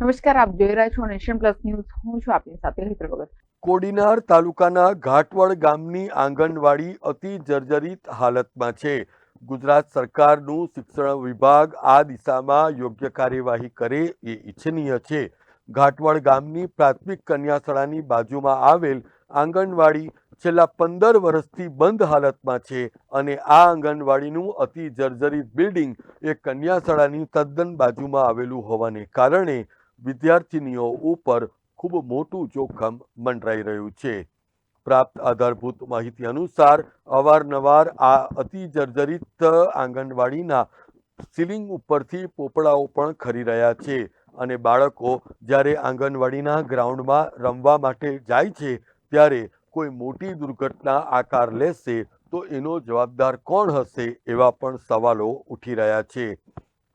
નમસ્કાર, આપ જોઈ રહ્યા છો નેશન પ્લસ ન્યૂઝ. હું છું આપની સાથે હેતર ભગત. કોડીનાર તાલુકાના ઘાટવડ ગામની આંગણવાડી અતિ જર્જરિત હાલતમાં છે. ગુજરાત સરકારનું શિક્ષણ વિભાગ આ દિશામાં યોગ્ય કાર્યવાહી કરે એ ઈચ્છનીય છે. ઘાટવડ ગામની પ્રાથમિક કન્યાશાળાની બાજુમાં આવેલ આંગણવાડી છેલ્લા પંદર વર્ષથી બંધ હાલતમાં છે અને આ આંગણવાડીનું અતિ જર્જરિત બિલ્ડિંગ એ કન્યાશાળાની તદ્દન બાજુમાં આવેલું હોવાને કારણે વિદ્યાર્થિનીઓ ઉપર ખૂબ મોટું જોખમ મંડરાઈ રહ્યું છે. પ્રાપ્ત આધારભૂત માહિતી અનુસાર, અવારનવાર આ અતિ જર્જરિત આંગણવાડીના સીલિંગ ઉપરથી પોપડાઓ પણ ખરી રહ્યા છે અને બાળકો જ્યારે આંગણવાડીના ગ્રાઉન્ડમાં રમવા માટે જાય છે ત્યારે કોઈ મોટી દુર્ઘટના આકાર લેશે તો એનો જવાબદાર કોણ હશે એવા પણ સવાલો ઉઠી રહ્યા છે.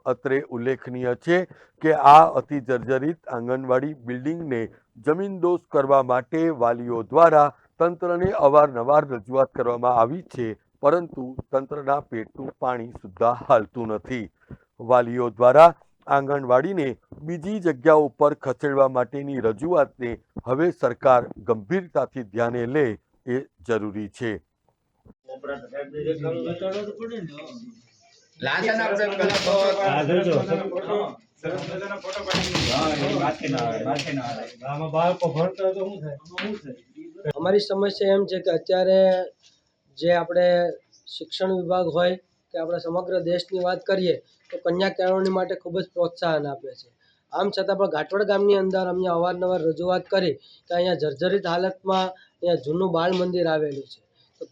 અત્રે ઉલ્લેખનીય છે કે આ અતિ જર્જરિત આંગણવાડી બિલ્ડિંગને જમીનદોષ કરવા માટે વાલીઓ દ્વારા તંત્રને અવારનવાર રજૂઆત કરવામાં આવી છે, પરંતુ તંત્રના પેટનું પાણી સુદ્ધા હાલતું નથી. વાલીઓ દ્વારા આંગણવાડીને બીજી જગ્યા ઉપર ખસેડવા માટેની રજૂઆતને હવે સરકાર ગંભીરતાથી ધ્યાને લે એ જરૂરી છે. લાશન આપણે પેલા તો હા, જોજો. સરસ મજાનો ફોટો પાડી હા, એ માથે ના આવે, માથે ના આવે. આમાં બાળકો ભણતા તો શું થાય? શું થાય? અમારી સમસ્યા એમ છે કે અત્યારે જે આપણે શિક્ષણ વિભાગ હોય કે આપણે સમગ્ર દેશની વાત કરીએ તો કન્યા કેળવણી માટે ખૂબ જ પ્રોત્સાહન આપે છે આમ છતાં પણ ઘાટવડ ગામની અંદર અમને અવારનવાર રજૂઆત કરી કે અહીંયા જર્જરિત હાલતમાં અહીંયા જૂનું બાળ મંદિર આવેલું છે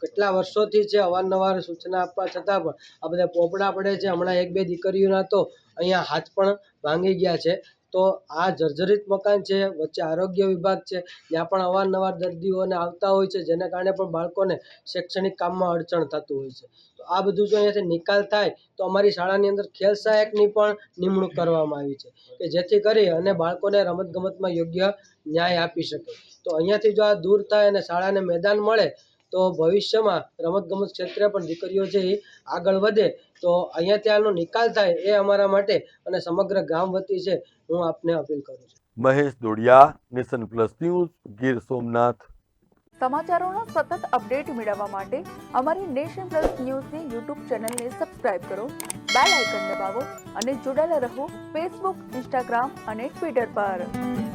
કેટલા વર્ષોથી છે, અવારનવાર સૂચના આપવા છતાં પણ આ બધા પોપડા પડે છે. હમણાં એક બે દીકરીઓના તો અહીંયા હાથ પણ ભાંગી ગયા છે. તો આ જર્જરિત મકાન છે, વચ્ચે આરોગ્ય વિભાગ છે. ત્યાં પણ અવારનવાર દર્દીઓને આવતા હોય છે, જેના કારણે પણ બાળકોને શૈક્ષણિક કામમાં અડચણ થતું હોય છે. તો આ બધું જો અહીંયાથી નિકાલ થાય, તો અમારી શાળાની અંદર ખેલ સહાયકની પણ નિમણૂક કરવામાં આવી છે, કે જેથી કરી અને બાળકોને રમતગમતમાં યોગ્ય ન્યાય આપી શકે. તો અહીંયાથી જો આ દૂર થાય અને શાળાને મેદાન મળે તો ભવિષ્યમાં રમતગમત ક્ષેત્રે પણ દીકરીઓ છે એ આગળ વધે તો અહીંયા ત્યાંનો નિકાલ થાય એ અમારા માટે અને સમગ્ર ગામ વતી છે હું આપને અપીલ કરું છું. Mahesh Dodiya nation plus news Gir Somnath. સમાચારોનો સતત અપડેટ મેળવવા માટે અમારી નેશન પ્લસ ન્યૂઝની યુટ્યુબ ચેનલને સબસ્ક્રાઇબ કરો બેલ આઇકન દબાવો અને જોડાયેલા રહો ફેસબુક ઇન્સ્ટાગ્રામ અને ટ્વિટર પર.